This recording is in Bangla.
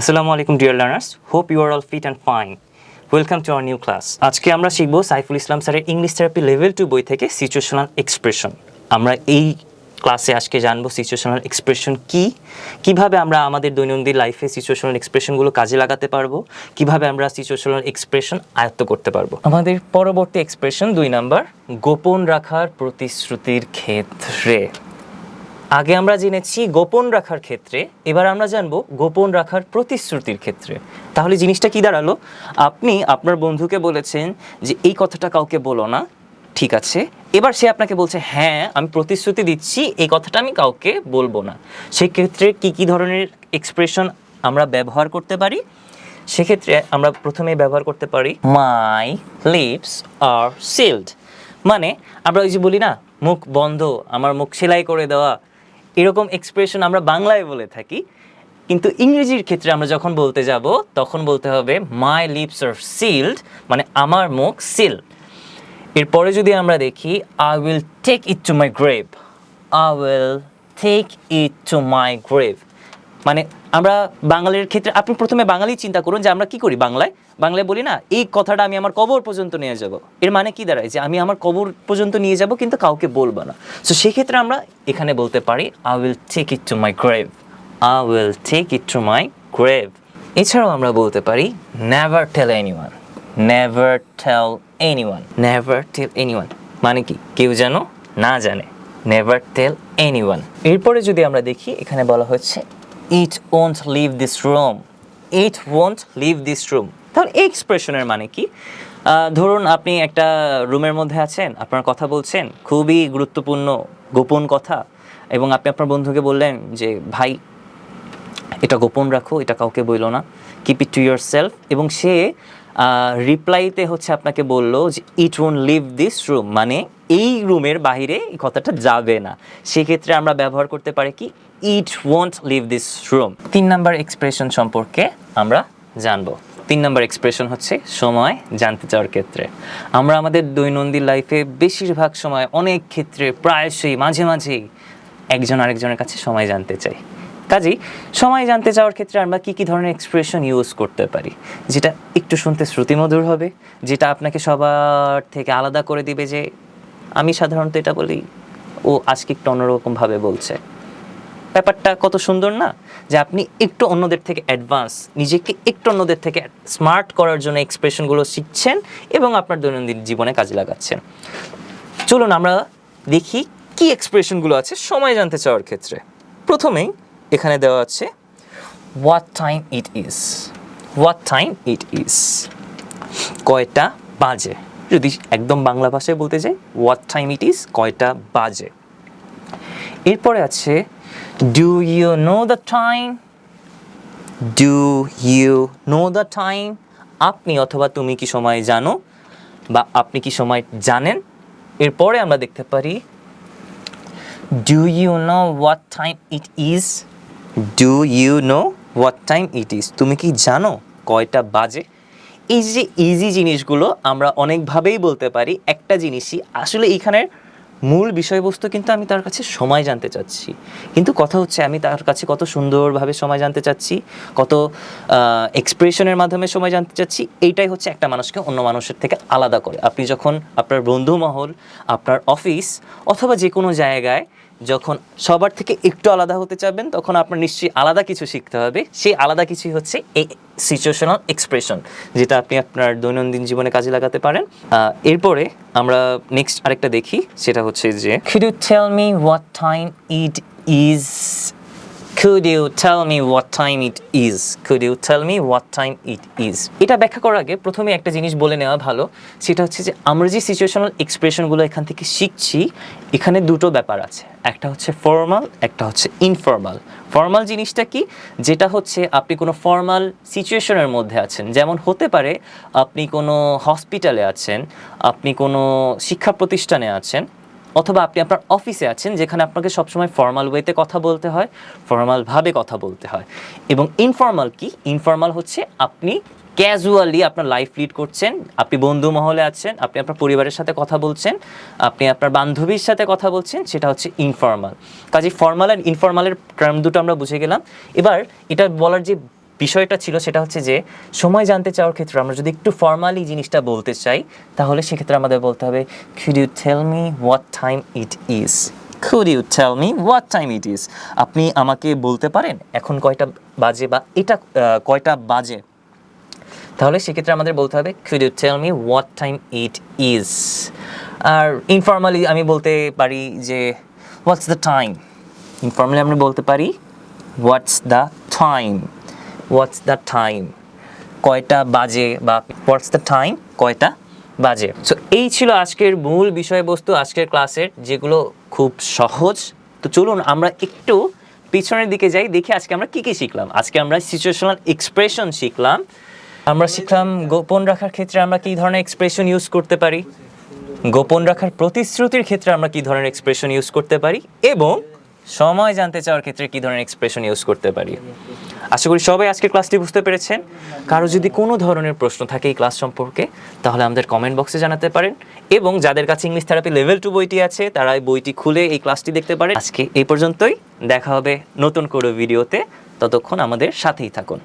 আসসালামু আলাইকুম dear learners hope you are all fit and fine welcome to our new class আজকে আমরা শিখব সাইফুল ইসলাম স্যারের ইংলিশ থেরাপি লেভেল টু বই থেকে সিচুয়েশনাল এক্সপ্রেশন আমরা এই ক্লাসে আজকে জানব সিচুয়েশনাল এক্সপ্রেশন কি? কীভাবে আমরা আমাদের দৈনন্দিন লাইফে সিচুয়েশনাল এক্সপ্রেশনগুলো কাজে লাগাতে পারব? কীভাবে আমরা সিচুয়েশনাল এক্সপ্রেশন আয়ত্ত করতে পারব? আমাদের পরবর্তী এক্সপ্রেশন দুই নাম্বার, গোপন রাখার প্রতিশ্রুতির ক্ষেত্রে। আগে আমরা জেনেছি গোপন রাখার ক্ষেত্রে, এবার আমরা জানব গোপন রাখার প্রতিশ্রুতির ক্ষেত্রে। তাহলে জিনিসটা কি দাঁড়াল? আপনি আপনার বন্ধুকে বলেছেন যে, এই কথাটা কাউকে বলো না, ঠিক আছে? এবার সে আপনাকে বলছে হ্যাঁ আমি প্রতিশ্রুতি দিচ্ছি, এই কথাটা আমি কাউকে বলব না। সেক্ষেত্রে কি কি ধরনের এক্সপ্রেশন আমরা ব্যবহার করতে পারি? সেক্ষেত্রে আমরা প্রথমে ব্যবহার করতে পারি মাই লিপস আর সিল্ড মানে আমরা ওই যে বলি না, মুখ বন্ধ, আমার মুখ সেলাই করে দেওয়া। এরকম এক্সপ্রেশন আমরা বাংলায় বলে থাকি। কিন্তু ইংরেজির ক্ষেত্রে আমরা যখন বলতে যাব, তখন বলতে হবে মাই লিপস আর সিল্ড মানে আমার মুখ সিল এরপরে যদি আমরা দেখি I will take it to my grave I will take it to my grave মানে আমরা বাঙালির ক্ষেত্রে, আপনি প্রথমে বাঙালি চিন্তা করুন যে আমরা কি করি বাংলায়? বাংলায় বলি না, এই কথাটা আমি আমার কবর পর্যন্ত নিয়ে যাব। এর মানে কি দাঁড়ায়? যে আমি আমার কবর পর্যন্ত নিয়ে যাব কিন্তু কাউকে বলব না। সো সেক্ষেত্রে আমরা এখানে বলতে পারি I will take it to my grave I will take it to my grave এছাড়াও আমরা বলতে পারি never tell anyone never tell anyone never tell anyone মানে কি? কেউ যেন না জানে। নেভার টেল এনিওয়ান এরপরে যদি আমরা দেখি, এখানে বলা হচ্ছে it won't leave this room it won't leave this room তাহলে এই এক্সপ্রেশনের মানে কি? ধরুন আপনি একটা রুমের মধ্যে আছেন, আপনার কথা বলছেন, খুবই গুরুত্বপূর্ণ, গোপন কথা, এবং আপনি আপনার বন্ধুকে বললেন যে, ভাই, এটা গোপন রাখো, এটা কাউকে বইলো না। Keep it to yourself এবং সে রিপ্লাইতে হচ্ছে আপনাকে বলল যে it won't leave this room মানে এই রুমের বাইরে এই কথাটা যাবে না। সেক্ষেত্রে আমরা ব্যবহার করতে পারি কি it won't leave this room তিন নাম্বার এক্সপ্রেশন সম্পর্কে আমরা জানব। তিন নাম্বার এক্সপ্রেশন হচ্ছে সময় জানতে চাওয়ার ক্ষেত্রে। আমরা আমাদের দৈনন্দিন লাইফে বেশিরভাগ সময় অনেক ক্ষেত্রে প্রায়শই, মাঝে মাঝেই একজন আরেকজনের কাছে সময় জানতে চাই। কাজেই সময় জানতে চাওয়ার ক্ষেত্রে আমরা কি কি ধরনের এক্সপ্রেশন ইউজ করতে পারি? যেটা একটু শুনতে শ্রুতিমধুর হবে, যেটা আপনাকে সবার থেকে আলাদা করে দিবে যে আমি সাধারণত এটা বলি, ও আজকে একটু অন্যরকমভাবে বলছে। ব্যাপারটা কত সুন্দর না? যে আপনি একটু অন্যদের থেকে অ্যাডভান্স নিজেকে একটু অন্যদের থেকে স্মার্ট করার জন্য এক্সপ্রেশনগুলো শিখছেন এবং আপনার দৈনন্দিন জীবনে কাজে লাগাচ্ছেন। চলুন আমরা দেখি কি এক্সপ্রেশনগুলো আছে সময় জানতে চাওয়ার ক্ষেত্রে। প্রথমেই এখানে দেওয়া আছে what time it is what time it is কয়টা বাজে? যদি একদম বাংলা ভাষায় বলতে যাই হোয়াট টাইম ইট ইজ কয়টা বাজে? এরপরে আছে do you know the time do you know the time আপনি অথবা তুমি কি সময় জানো বা আপনি কি সময় জানেন? এরপরে আমরা দেখতে পারি do you know what time it is do you know what time it is তুমি কি জানো কয়টা বাজে? এই যে ইজি জিনিসগুলো আমরা অনেকভাবেই বলতে পারি, একটা জিনিসই। আসলে এইখানের মূল বিষয়বস্তু কিন্তু আমি তার কাছে সময় জানতে চাচ্ছি। কিন্তু কথা হচ্ছে আমি তার কাছে কত সুন্দরভাবে সময় জানতে চাচ্ছি, কত এক্সপ্রেশনের মাধ্যমে সময় জানতে চাচ্ছি, এইটাই হচ্ছে একটা মানুষকে অন্য মানুষের থেকে আলাদা করে। আপনি যখন আপনার বন্ধু মহল, আপনার অফিস অথবা যে কোনো জায়গায় যখন সবার থেকে একটু আলাদা হতে চাবেন, তখন আপনার নিশ্চয়ই আলাদা কিছু শিখতে হবে। সেই আলাদা কিছুই হচ্ছে এই সিচুয়েশনাল এক্সপ্রেশন যেটা আপনি আপনার দৈনন্দিন জীবনে কাজে লাগাতে পারেন। এরপরে আমরা নেক্সট আরেকটা দেখি, সেটা হচ্ছে যে, could you tell me what time it Could you tell me what time it is? Could you tell me what time it is? এটা ব্যাখ্যা করার আগে প্রথমে একটা জিনিস বলে নেওয়া ভালো। সেটা হচ্ছে যে আমরা যে সিচুয়েশনাল এক্সপ্রেশনগুলো এখান থেকে শিখছি, এখানে দুটো ব্যাপার আছে। একটা হচ্ছে ফর্মাল একটা হচ্ছে ইনফর্মাল ফর্মাল জিনিসটা কি? যেটা হচ্ছে আপনি কোনো ফর্মাল সিচুয়েশনের মধ্যে আছেন। যেমন হতে পারে আপনি কোনো হসপিটালে আছেন, আপনি কোনো শিক্ষা প্রতিষ্ঠানে আছেন অথবা আপনি আপনার অফিসে আছেন যেখানে আপনাকে সবসময় ফর্মাল ওয়েতে কথা বলতে হয় ফর্মালভাবে কথা বলতে হয়। এবং ইনফর্মাল কি? ইনফর্মাল হচ্ছে আপনি ক্যাজুয়ালি আপনার লাইফ লিড করছেন, আপনি বন্ধু মহলে আছেন, আপনি আপনার পরিবারের সাথে কথা বলছেন, আপনি আপনার বান্ধবীর সাথে কথা বলছেন, সেটা হচ্ছে ইনফর্মাল কাজে ফর্মাল অ্যান্ড ইনফর্মালের টার্ম দুটো আমরা বুঝে গেলাম। এবার এটা বলার যে বিষয়টা ছিল সেটা হচ্ছে যে, সময় জানতে চাওয়ার ক্ষেত্রে আমরা যদি একটু ফর্মালি জিনিসটা বলতে চাই, তাহলে সেক্ষেত্রে আমাদের বলতে হবে, could you tell me what time it is? Could you tell me what time it is আপনি আমাকে বলতে পারেন? এখন কয়টা বাজে বা এটা কয়টা বাজে? তাহলে সেক্ষেত্রে আমাদের বলতে হবে, could you tell me what time it is R informally আমি বলতে পারি যে হোয়াটস দ্য টাইম ইনফর্মালি আমরা বলতে পারি what's the time what's the time কয়টা বাজে বা হোয়াটস দ্য টাইম কয়টা বাজে? সো এই ছিল আজকের মূল বিষয়বস্তু আজকের ক্লাসের, যেগুলো খুব সহজ। তো চলুন আমরা একটু পিছনের দিকে যাই, দেখি আজকে আমরা কি কি শিখলাম। আজকে আমরা সিচুয়েশনাল এক্সপ্রেশন শিখলাম। আমরা শিখলাম গোপন রাখার ক্ষেত্রে আমরা কি ধরনের এক্সপ্রেশন ইউজ করতে পারি? গোপন রাখার প্রতিশ্রুতির ক্ষেত্রে আমরা কি ধরনের এক্সপ্রেশন ইউজ করতে পারি? এবং সময় জানতে চাওয়ার ক্ষেত্রে কি ধরনের এক্সপ্রেশন ইউজ করতে পারি? আশা করি সবাই আজকের ক্লাসটি বুঝতে পেরেছেন। কারও যদি কোনো ধরনের প্রশ্ন থাকে এই ক্লাস সম্পর্কে, তাহলে আমাদের কমেন্ট বক্সে জানাতে পারেন এবং যাদের কাছে ইংলিশ থেরাপি লেভেল টু বইটি আছে, তারা এই বইটি খুলে এই ক্লাসটি দেখতে পারে আজকে এই পর্যন্তই। দেখা হবে নতুন কোনো ভিডিওতে ততক্ষণ আমাদের সাথেই থাকুন।